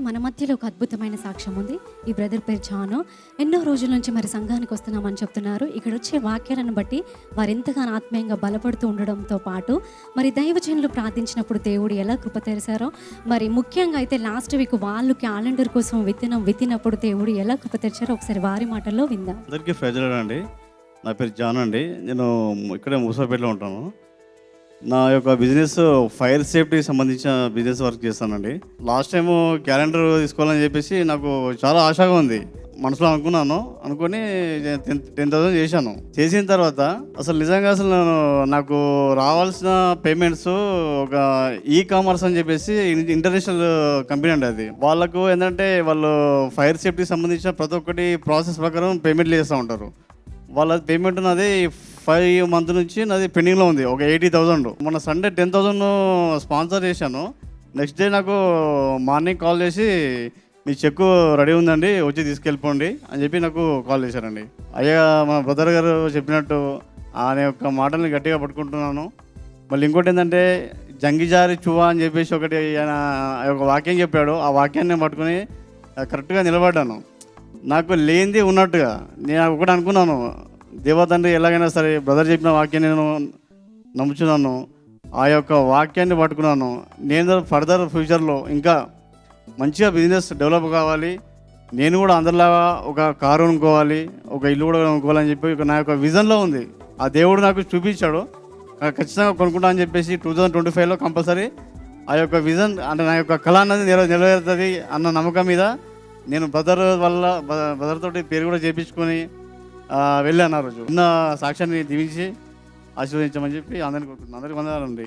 మన మధ్యలో ఒక అద్భుతమైన సాక్ష్యం ఉంది. ఈ బ్రదర్ పేరు జాను. ఎన్నో రోజుల నుంచి మరి సంఘానికి వస్తున్నామని చెప్తున్నారు. ఇక్కడ వచ్చే వాక్యాలను బట్టి వారు ఎంతగానో ఆత్మీయంగా బలపడుతూ ఉండడంతో పాటు మరి దైవజనులు ప్రార్థించినప్పుడు దేవుడు ఎలా కృప తెరిచారో మరి ముఖ్యంగా అయితే లాస్ట్ వీక్ వాళ్ళు క్యాలెండర్ కోసం విత్తనం విత్తినప్పుడు దేవుడు ఎలా కృప తెరిచారో ఒకసారి వారి మాటల్లో విందాం. అందరికీ ప్రజలు అండి. నా పేరు జాన్ అండి. నేను ఇక్కడే ముసాపేటలో ఉంటాను. నా యొక్క బిజినెస్ ఫైర్ సేఫ్టీకి సంబంధించిన బిజినెస్ వర్క్ చేస్తానండి. లాస్ట్ టైం క్యాలెండర్ తీసుకోవాలని చెప్పేసి నాకు చాలా ఆశగా ఉంది. మనసులో అనుకున్నాను. అనుకొని టెన్ టెన్ థౌసండ్ చేశాను. చేసిన తర్వాత అసలు నిజంగా అసలు నేను నాకు రావాల్సిన పేమెంట్స్ ఒక ఈ కామర్స్ అని చెప్పేసి ఇంటర్నేషనల్ కంపెనీ అండి అది. వాళ్ళకు ఏంటంటే వాళ్ళు ఫైర్ సేఫ్టీకి సంబంధించిన ప్రతి ఒక్కటి ప్రాసెస్ ప్రకారం పేమెంట్లు చేస్తూ ఉంటారు. వాళ్ళ పేమెంట్ నాది ఫైవ్ మంత్ నుంచి నాది పెండింగ్లో ఉంది ఒక ఎయిటీ థౌజండ్ మొన్న సండే టెన్ థౌజండ్ స్పాన్సర్ చేశాను. నెక్స్ట్ డే నాకు మార్నింగ్ కాల్ చేసి మీ చెక్ రెడీ ఉందండి వచ్చి తీసుకెళ్ళిపోండి అని చెప్పి నాకు కాల్ చేశారండి. అయ్యా మన బ్రదర్ గారు చెప్పినట్టు ఆయన యొక్క మాటల్ని గట్టిగా పట్టుకుంటున్నాను. మళ్ళీ ఇంకోటి ఏంటంటే జంగిజారి చువా అని చెప్పేసి ఒకటి ఆయన ఒక వాక్యం చెప్పాడు. ఆ వాక్యాన్ని పట్టుకుని కరెక్ట్గా నిలబడ్డాను. నాకు లేనిది ఉన్నట్టుగా నేను ఒకటి అనుకున్నాను. దేవతండ్రి ఎలాగైనా సరే బ్రదర్ చెప్పిన వాక్యాన్ని నేను నమ్ముచున్నాను. ఆ యొక్క వాక్యాన్ని పట్టుకున్నాను. నేను ఫర్దర్ ఫ్యూచర్లో ఇంకా మంచిగా బిజినెస్ డెవలప్ కావాలి. నేను కూడా అందరిలాగా ఒక కారు కొనుక్కోవాలి ఒక ఇల్లు కూడా కొనుక్కోవాలని చెప్పి నా యొక్క విజన్లో ఉంది. ఆ దేవుడు నాకు చూపించాడు. ఖచ్చితంగా కొనుక్కుంటా అని చెప్పేసి టూ థౌజండ్ ట్వంటీ ఫైవ్లో కంపల్సరీ ఆ యొక్క విజన్ అంటే నా యొక్క కళ అన్నది నెరవే నెరవేరుతుంది అన్న నమ్మకం మీద నేను బ్రదర్ వల్ల బ్రదర్ తోటి పేరు కూడా చేపించుకొని వెళ్ళాను ఆ రోజు. ఉన్న సాక్ష్యాన్ని దీవించి ఆశీర్వదించమని చెప్పి అందరికీ కోరుకుంటున్నాను. అందరికీ వందనాలండి.